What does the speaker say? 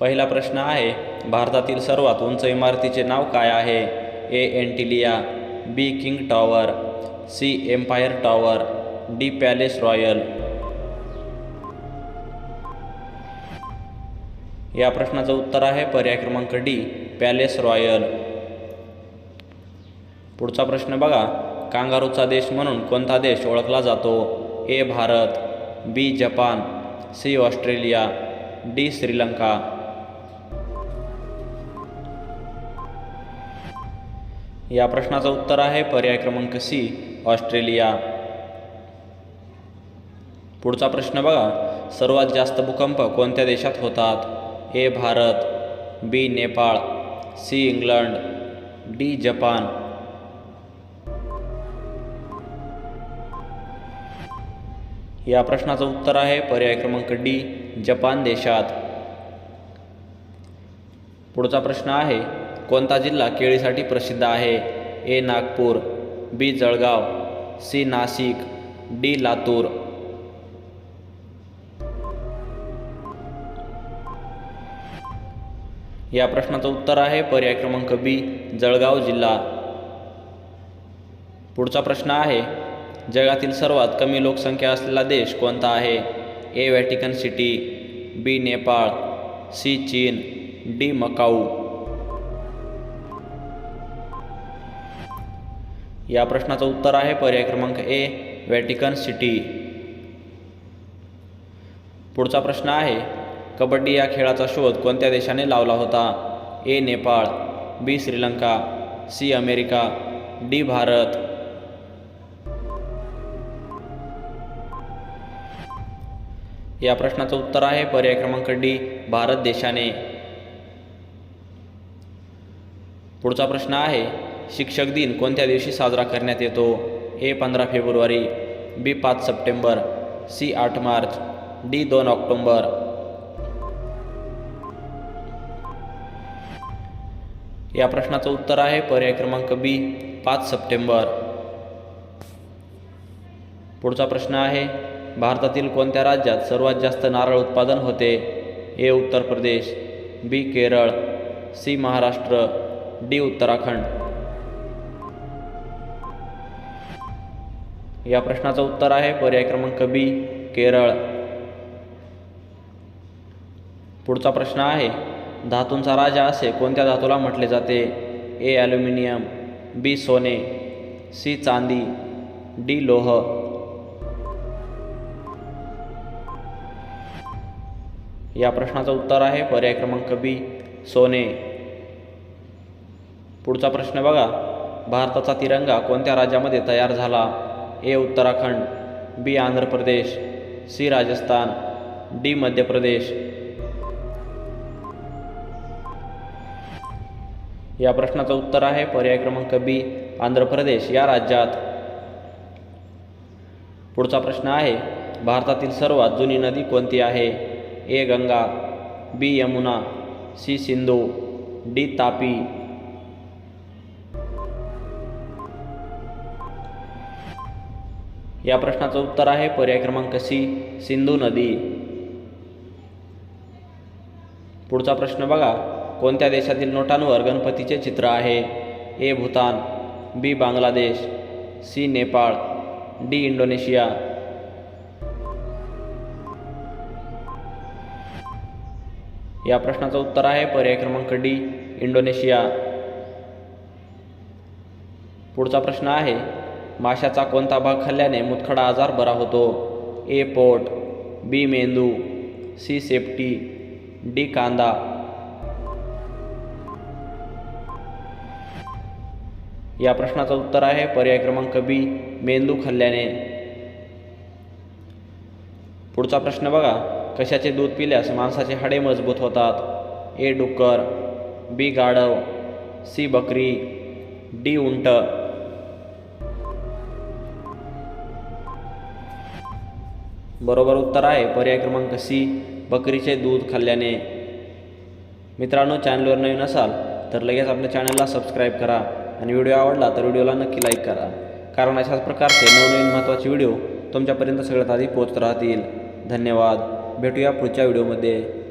पहिला प्रश्न आहे भारतातील सर्वात उंच इमारतीचे नाव काय आहे? A Antilia B king tower C empire tower D palace royal या प्रश्नाचं उत्तर आहे पर्याय क्रमांक डी पॅलेस रॉयल पुढचा प्रश्न बघा कांगारूचा देश म्हणून कोणता देश ओळखला जातो? A Bharat B Japan C Australia D Sri Lanka. या प्रश्नाचं उत्तर आहे. पर्याय क्रमांक सी ऑस्ट्रेलिया. पुढचा प्रश्न बघा. सर्वात जास्त भूकंप कोणत्या देशात होतात? A Bharat B Nepal C England D Japan. या प्रश्नाचं उत्तर आहे. पर्याय क्रमांक डी जपान देशात. पुढचा प्रश्न आहे. कोणता जिल्हा केळीसाठी प्रसिद्ध आहे? A. Nagpur B. Jalgaon C. Nashik D. Latur. या प्रश्नाचं उत्तर आहे पर्याय क्रमांक बी जळगाव जिल्हा. पुढचा प्रश्न आहे जगातील सर्वात कमी लोकसंख्या असलेला देश कोणता आहे? A. Vatican city B. Nepal C. चीन डी. मकाऊ. या प्रश्नाचं उत्तर आहे. पर्याय क्रमांक ए व्हॅटिकन सिटी पुढचा प्रश्न आहे कबड्डी या खेळाचा शोध कोणत्या देशाने लावला होता? A Nepal B Sri Lanka C America D Bharat. या प्रश्नाचं उत्तर आहे. पर्याय क्रमांक डी भारत देशाने. पुढचा प्रश्न आहे शिक्षक दिन कोणत्या दिवशी साजरा करण्यात येतो? ए पंधरा फेब्रुवारी बी पाच सप्टेंबर सी आठ मार्च डी दोन ऑक्टोंबर. या प्रश्नाचं उत्तर आहे पर्याय क्रमांक बी पाच सप्टेंबर. पुढचा प्रश्न आहे भारतातील कोणत्या राज्यात सर्वात जास्त नारळ उत्पादन होते? A Uttar Pradesh B Kerala C Maharashtra D Uttarakhand. या प्रश्नाचं उत्तर आहे. पर्याय क्रमांक बी केरळ. पुढचा प्रश्न आहे धातूंचा राजा असे कोणत्या धातूला म्हटले जाते? ए ॲल्युमिनियम बी सोने सी चांदी डी लोह. या प्रश्नाचं उत्तर आहे. पर्याय क्रमांक बी सोने. पुढचा प्रश्न बघा. भारताचा तिरंगा कोणत्या राज्यामध्ये तयार झाला? A Uttarakhand B Andhra Pradesh C Rajasthan D Madhya Pradesh. या प्रश्नाचं उत्तर आहे पर्याय क्रमांक बी आंध्र प्रदेश या राज्यात. पुढचा प्रश्न आहे भारतातील सर्वात जुनी नदी कोणती आहे? A Ganga B Yamuna C Sindhu D Tapi. या प्रश्नाचं उत्तर आहे पर्याय क्रमांक सी सिंधू नदी. पुढचा प्रश्न बघा कोणत्या देशातील नोटांवर गणपतीचे चित्र आहे? A Bhutan B Bangladesh C Nepal D Indonesia. या प्रश्नाचं उत्तर आहे पर्याय क्रमांक डी इंडोनेशिया. पुढचा प्रश्न आहे माशाचा कोणता भाग खाल्ल्याने मुतखडा आजार बरा होतो? ए पोट बी मेंदू सी सेफ्टी डी कांदा. या प्रश्नाचं उत्तर आहे पर्याय क्रमांक बी मेंदू खाल्ल्याने. पुढचा प्रश्न बघा कशाचे दूध पिल्यास माणसाचे हाडे मजबूत होतात? ए डुक्कर बी गाढव सी बकरी डी उंट. बरोबर उत्तर आहे. पर्याय क्रमांक सी बकरीचे दूध खाल्ल्याने. मित्रांनो चॅनलवर नवीन असाल तर लगेच आपल्या चॅनलला सबस्क्राईब करा आणि व्हिडिओ आवडला तर व्हिडिओला नक्की लाईक करा. कारण अशाच प्रकारचे नवनवीन महत्त्वाचे व्हिडिओ तुमच्यापर्यंत सगळ्यात आधी पोहोचत राहतील. धन्यवाद. भेटूया पुढच्या व्हिडिओमध्ये